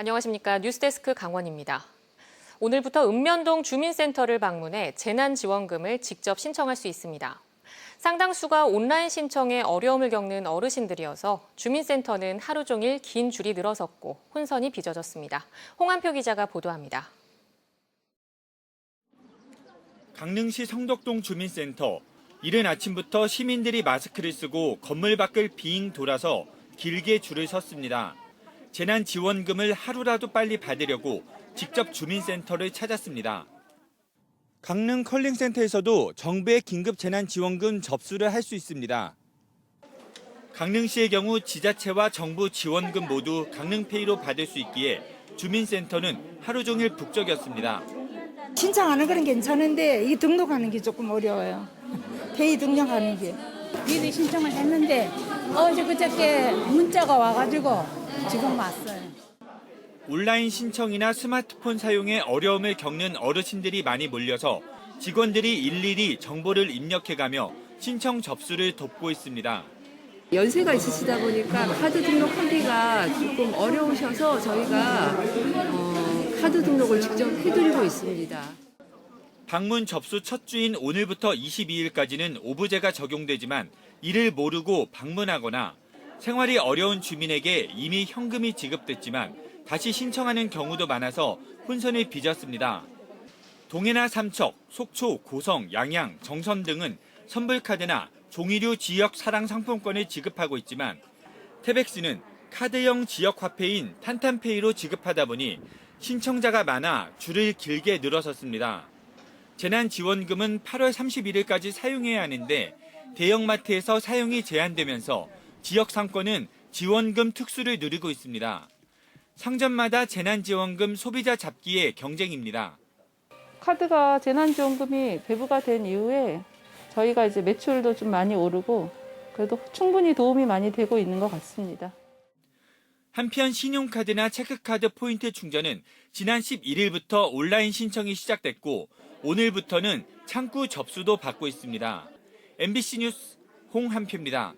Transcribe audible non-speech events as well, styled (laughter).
안녕하십니까. 뉴스데스크 강원입니다. 오늘부터 읍면동 주민센터를 방문해 재난지원금을 직접 신청할 수 있습니다. 상당수가 온라인 신청에 어려움을 겪는 어르신들이어서 주민센터는 하루 종일 긴 줄이 늘어섰고 혼선이 빚어졌습니다. 홍한표 기자가 보도합니다. 강릉시 성덕동 주민센터. 이른 아침부터 시민들이 마스크를 쓰고 건물 밖을 빙 돌아서 길게 줄을 섰습니다. 재난 지원금을 하루라도 빨리 받으려고 직접 주민센터를 찾았습니다. 강릉 컬링센터에서도 정부의 긴급 재난 지원금 접수를 할 수 있습니다. 강릉시의 경우 지자체와 정부 지원금 모두 강릉페이로 받을 수 있기에 주민센터는 하루 종일 북적였습니다. 신청하는 건 괜찮은데 이 등록하는 게 조금 어려워요. (laughs) 페이 등록하는 게. 미리 신청을 했는데 어제 그저께 문자가 와가지고 지금 왔어요. 온라인 신청이나 스마트폰 사용에 어려움을 겪는 어르신들이 많이 몰려서 직원들이 일일이 정보를 입력해가며 신청 접수를 돕고 있습니다. 연세가 있으시다 보니까 카드 등록하기가 조금 어려우셔서 저희가 어, 카드 등록을 직접 해드리고 있습니다. 방문 접수 첫 주인 오늘부터 22일까지는 오부제가 적용되지만 이를 모르고 방문하거나 생활이 어려운 주민에게 이미 현금이 지급됐지만 다시 신청하는 경우도 많아서 혼선을 빚었습니다. 동해나 삼척, 속초, 고성, 양양, 정선 등은 선불카드나 종이류 지역 사랑 상품권을 지급하고 있지만 태백시는 카드형 지역 화폐인 탄탄페이로 지급하다 보니 신청자가 많아 줄을 길게 늘어섰습니다. 재난지원금은 8월 31일까지 사용해야 하는데 대형마트에서 사용이 제한되면서 지역 상권은 지원금 특수를 누리고 있습니다. 상점마다 재난지원금 소비자 잡기의 경쟁입니다. 카드가 재난지원금이 배부가 된 이후에 저희가 이제 매출도 좀 많이 오르고 그래도 충분히 도움이 많이 되고 있는 것 같습니다. 한편 신용카드나 체크카드 포인트 충전은 지난 11일부터 온라인 신청이 시작됐고 오늘부터는 창구 접수도 받고 있습니다. MBC 뉴스 홍한표입니다.